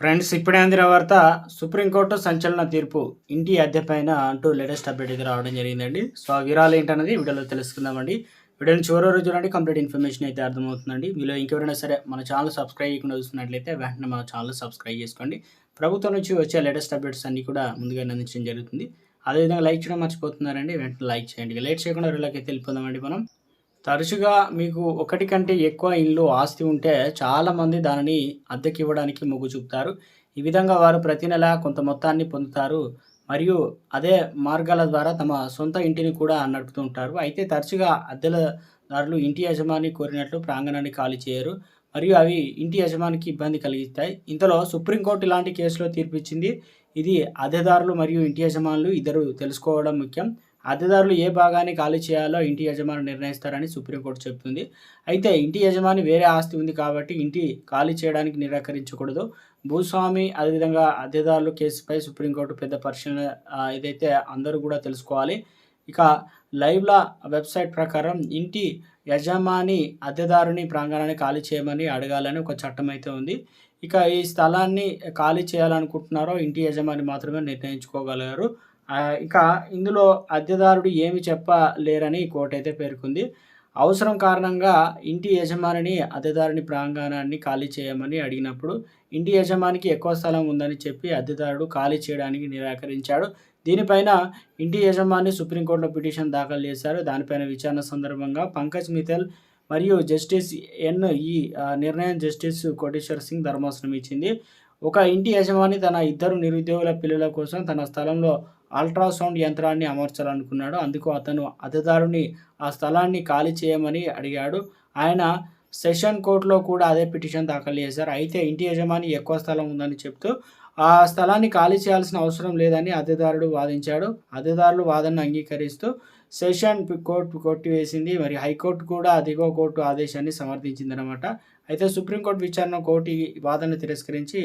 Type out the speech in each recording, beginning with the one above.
Friends ఇప్పుడే అందిన వార్త సుప్రీంకోర్టు సంచలన తీర్పు. ఇంటి అద్దె పైన అంటూ లేటెస్ట్ అప్డేట్ అయితే రావడం జరిగిందండి. సో ఆ వివరాలు ఏంటన్నది వీడియోలో తెలుసుకుందామండి. వీడియోని చివరి రోజు చూడండి కంప్లీట్ ఇన్ఫర్మేషన్ అయితే అర్థమవుతుందండి. మీలో ఇంకెవరైనా సరే మన ఛానల్ సబ్స్క్రైబ్ చేయకుండా చూస్తున్నట్లయితే వెంటనే మన ఛానల్ సబ్స్క్రైబ్ చేసుకోండి. ప్రభుత్వం నుంచి వచ్చే లేటెస్ట్ అప్డేట్స్ అన్ని కూడా ముందుగా అందించడం జరుగుతుంది. అదేవిధంగా లైక్ చేయడం మర్చిపోతున్నారండి వెంటనే లైక్ చేయండి. లేట్ చేయకుండా వీళ్ళకి వెళ్ళిపోదామండి మనం. తరచుగా మీకు ఒకటి కంటే ఎక్కువ ఇల్లు ఆస్తి ఉంటే చాలామంది దానిని అద్దెకి ఇవ్వడానికి మొగ్గు చూపుతారు. ఈ విధంగా వారు ప్రతి నెల కొంత మొత్తాన్ని పొందుతారు మరియు అదే మార్గాల ద్వారా తమ సొంత ఇంటిని కూడా నడుపుతూ ఉంటారు. అయితే తరచుగా అద్దెలదారులు ఇంటి యజమాని కోరినట్లు ప్రాంగణాన్ని ఖాళీ చేయరు మరియు అవి ఇంటి యజమానికి ఇబ్బంది కలిగిస్తాయి. ఇంతలో సుప్రీంకోర్టు ఇలాంటి కేసులో తీర్పిచ్చింది ఇది అద్దెదారులు మరియు ఇంటి యజమానులు ఇద్దరు తెలుసుకోవడం ముఖ్యం. అద్దెదారులు ఏ భాగాన్ని ఖాళీ చేయాలో ఇంటి యజమాని నిర్ణయిస్తారని సుప్రీంకోర్టు చెప్తుంది అయితే ఇంటి యజమాని వేరే ఆస్తి ఉంది కాబట్టి ఇంటి ఖాళీ చేయడానికి నిరాకరించకూడదు. భూస్వామి అదేవిధంగా అద్దెదారులు కేసుపై సుప్రీంకోర్టు పెద్ద పరిశీలన ఇదైతే అందరూ కూడా తెలుసుకోవాలి. ఇక లైవ్లా వెబ్సైట్ ప్రకారం ఇంటి యజమాని అద్దెదారుని ప్రాంగణాన్ని ఖాళీ చేయమని అడగాలని ఒక చట్టం అయితే ఉంది. ఇక ఈ స్థలాన్ని ఖాళీ చేయాలనుకుంటున్నారో ఇంటి యజమాని మాత్రమే నిర్ణయించుకోగలరు. ఇక ఇందులో అద్దెదారుడు ఏమి చెప్పలేరని కోర్టు అయితే పేర్కొంది. అవసరం కారణంగా ఇంటి యజమానిని అద్దెదారుని ప్రాంగణాన్ని ఖాళీ చేయమని అడిగినప్పుడు ఇంటి యజమానికి ఎక్కువ స్థలం ఉందని చెప్పి అద్దెదారుడు ఖాళీ చేయడానికి నిరాకరించాడు. దీనిపైన ఇంటి యజమాని సుప్రీంకోర్టులో పిటిషన్ దాఖలు చేశారు. దానిపైన విచారణ సందర్భంగా పంకజ్ మిథల్ మరియు జస్టిస్ ఎన్ ఈ నిర్ణయం జస్టిస్ కోటేశ్వర్ సింగ్ ధర్మాసనం ఇచ్చింది. ఒక ఇంటి యజమాని తన ఇద్దరు నిరుద్యోగుల పిల్లల కోసం తన స్థలంలో అల్ట్రాసౌండ్ యంత్రాన్ని అమర్చాలనుకున్నాడు. అందుకు అతను అద్దెదారుని ఆ స్థలాన్ని ఖాళీ చేయమని అడిగాడు. ఆయన సెషన్ కోర్టులో కూడా అదే పిటిషన్ దాఖలు చేశారు. అయితే ఇంటి యజమాని ఎక్కువ స్థలం ఉందని చెప్తూ ఆ స్థలాన్ని ఖాళీ చేయాల్సిన అవసరం లేదని అద్దెదారుడు వాదించాడు. అద్దెదారులు వాదనను అంగీకరిస్తూ సెషన్ కోర్టు కొట్టివేసింది. మరి హైకోర్టు కూడా దిగువ కోర్టు ఆదేశాన్ని సమర్థించిందనమాట అయితే సుప్రీంకోర్టు విచారణ కోర్టు వాదనను తిరస్కరించి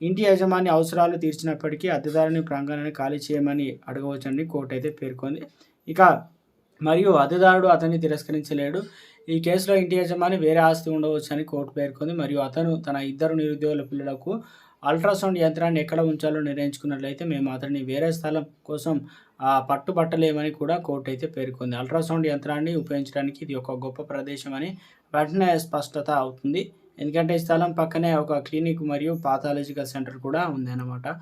ఇంటి యజమాని అవసరాలు తీర్చినప్పటికీ అద్దెదారుని ప్రాంగణాన్ని ఖాళీ చేయమని అడగవచ్చని కోర్టు అయితే పేర్కొంది. ఇక మరియు అద్దెదారుడు అతన్ని తిరస్కరించలేడు. ఈ కేసులో ఇంటి యజమాని వేరే ఆస్తి ఉండవచ్చని కోర్టు పేర్కొంది. మరియు అతను తన ఇద్దరు నిరుద్యోగుల పిల్లలకు అల్ట్రాసౌండ్ యంత్రాన్ని ఎక్కడ ఉంచాలో నిర్ణయించుకున్నట్లయితే మేము అతన్ని వేరే స్థలం కోసం పట్టుబట్టలేమని కూడా కోర్టు అయితే పేర్కొంది. అల్ట్రాసౌండ్ యంత్రాన్ని ఉపయోగించడానికి ఇది ఒక గొప్ప ప్రదేశం అని వెంటనే స్పష్టత అవుతుంది. ఎందుకంటే ఈ స్థలం పక్కనే ఒక క్లినిక్ మరియు పాథాలజికల్ సెంటర్ కూడా ఉంది అన్నమాట